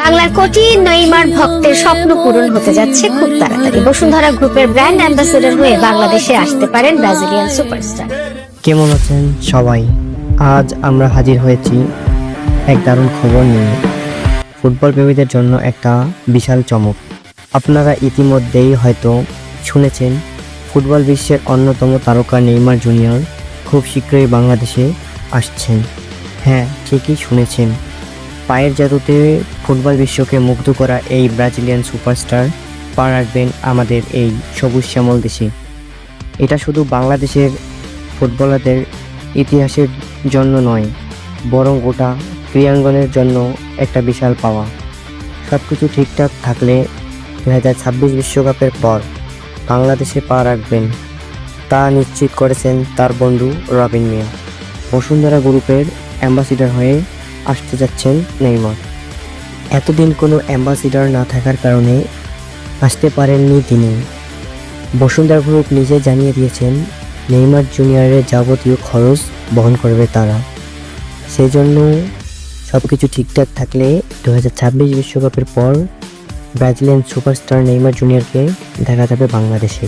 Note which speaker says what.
Speaker 1: বাংলার কোটি নইমার ভক্তের স্বপ্ন পূরণ হতে যাচ্ছে খুব তাড়াতাড়ি। বসুন্ধরা গ্রুপের ব্র্যান্ড অ্যাম্বাসেডর হয়ে বাংলাদেশে আসতে পারেন ব্রাজিলিয়ান সুপারস্টার।
Speaker 2: কেমন আছেন সবাই? আজ আমরা হাজির হয়েছি এক দারুণ খবর নিয়ে। ফুটবল প্রেমীদের জন্য একটা বিশাল চমক। আপনারা ইতিমধ্যেই হয়তো শুনেছেন, ফুটবল বিশ্বের অন্যতম তারকা নেইমার জুনিয়র খুব শীঘ্রই বাংলাদেশে আসছেন। হ্যাঁ ঠিকই শুনেছেন। পায়ের জাদুতে ফুটবল বিশ্বকে মুগ্ধ করা এই ব্রাজিলিয়ান সুপারস্টার পা রাখবেন আমাদের এই সবুজ শ্যামল দেশে। এটা শুধু বাংলাদেশের ফুটবলারদের ইতিহাসের জন্য নয়, বরং গোটা ক্রীড়াঙ্গনের জন্য একটা বিশাল পাওয়া। সব কিছু ঠিকঠাক থাকলে দু হাজার ছাব্বিশ বিশ্বকাপের পর বাংলাদেশে পা রাখবেন। তা নিশ্চিত করেছেন তার বন্ধু রবিন মিয়া। বসুন্ধরা গ্রুপের অ্যাম্বাসিডার হয়ে আসতে যাচ্ছেন নেইমার। এতদিন কোনো অ্যাম্বাসিডার না থাকার কারণে আসতে পারেননি তিনি। বসুন্ধরা গ্রুপ নিজে জানিয়ে দিয়েছেন, নেইমার জুনিয়রের যাবতীয় খরচ বহন করবে তারা। সেজন্য সব কিছু ঠিকঠাক থাকলে দু বিশ্বকাপের পর ব্রাজিলিয়ান সুপারস্টার নেইমার জুনিয়রকে দেখা যাবে বাংলাদেশে।